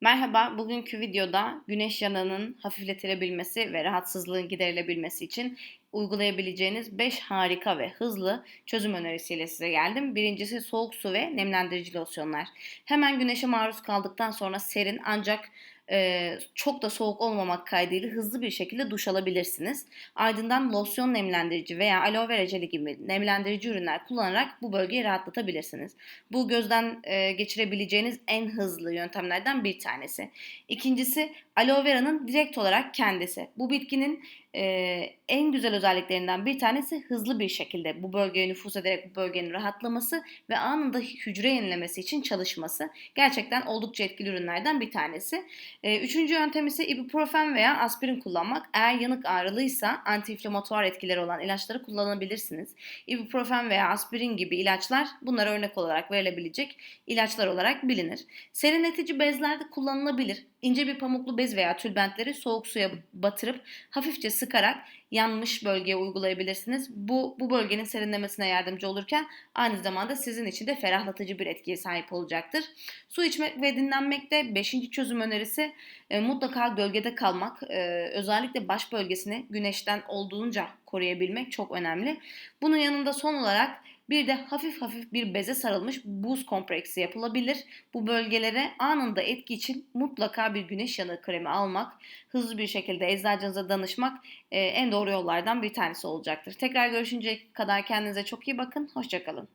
Merhaba, bugünkü videoda güneş yanığının hafifletilebilmesi ve rahatsızlığın giderilebilmesi için uygulayabileceğiniz 5 harika ve hızlı çözüm önerisiyle size geldim. Birincisi soğuk su ve nemlendirici losyonlar. Hemen güneşe maruz kaldıktan sonra serin ancak e, çok da soğuk olmamak kaydıyla hızlı bir şekilde duş alabilirsiniz. Ardından losyon nemlendirici veya aloe vera jeli gibi nemlendirici ürünler kullanarak bu bölgeyi rahatlatabilirsiniz. Bu gözden e, geçirebileceğiniz en hızlı yöntemlerden bir tanesi. İkincisi aloe vera'nın direkt olarak kendisi. Bu bitkinin e, en güzel özelliklerinden bir tanesi hızlı bir şekilde bu bölgeye nüfuz ederek bu bölgenin rahatlaması ve anında hücre yenilemesi için çalışması. Gerçekten oldukça etkili ürünlerden bir tanesi. E, üçüncü yöntem ise ibuprofen veya aspirin kullanmak. Eğer yanık ağrılıysa antiinflamatuar etkileri olan ilaçları kullanabilirsiniz. Ibuprofen veya aspirin gibi ilaçlar bunlara örnek olarak verilebilecek ilaçlar olarak bilinir. Serinletici bezler de kullanılabilir. İnce bir pamuklu bez veya tülbentleri soğuk suya batırıp hafifçe sıkarak yanmış bölgeye uygulayabilirsiniz. Bu, bu bölgenin serinlemesine yardımcı olurken aynı zamanda sizin için de ferahlatıcı bir etkiye sahip olacaktır. Su içmek ve dinlenmekte 5. çözüm önerisi e, mutlaka gölgede kalmak. E, özellikle baş bölgesini güneşten olduğunca koruyabilmek çok önemli. Bunun yanında son olarak bir de hafif hafif bir beze sarılmış buz kompreksi yapılabilir. Bu bölgelere anında etki için mutlaka bir güneş yanığı kremi almak, hızlı bir şekilde eczacınıza danışmak e, en doğru yollardan bir tanesi olacaktır. Tekrar görüşünceye kadar kendinize çok iyi bakın. Hoşçakalın.